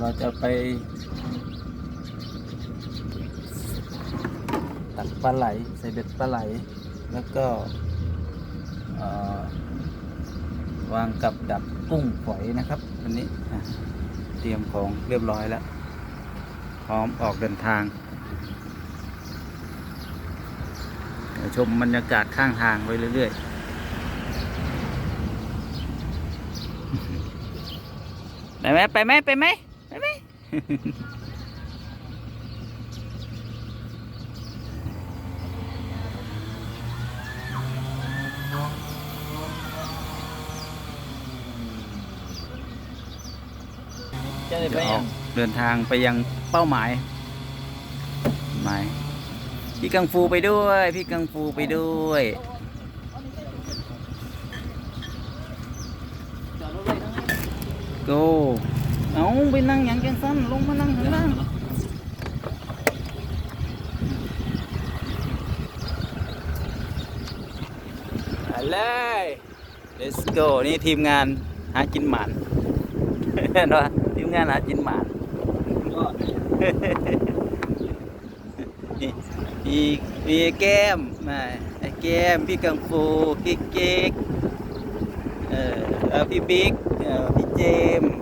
เราจะไป ตักปลาไหลใส่เบ็ดปลาไหล แล้วก็วางกับดักกุ้งฝอยนะครับวันนี้เตรียมของเรียบร้อยแล้ว พร้อมออกเดินทางชมบรรยากาศข้างทางไปเรื่อย ๆไปไหมไปไหมไปไหม ไปไหมจะได้ไปจะอยัองกเดินทางไปยังเป้าหมายหมายพี่กังฟูไปด้วย พี่กังฟูไปด้วย จอดรถไว้ทั้งนั้นโก เอาไปนั่งอย่างแกงสั้นลงมานั่งข้างล่างไปเลย let's go นี่ทีมงานหากินหมันเห็นปะทีมงานหากินหมันก็นี่พี่พี่แก้มมาไอ้แก้ม พี่กังฟูพี่เก๊กเออเออพี่บิ๊กเออพี่เจมส์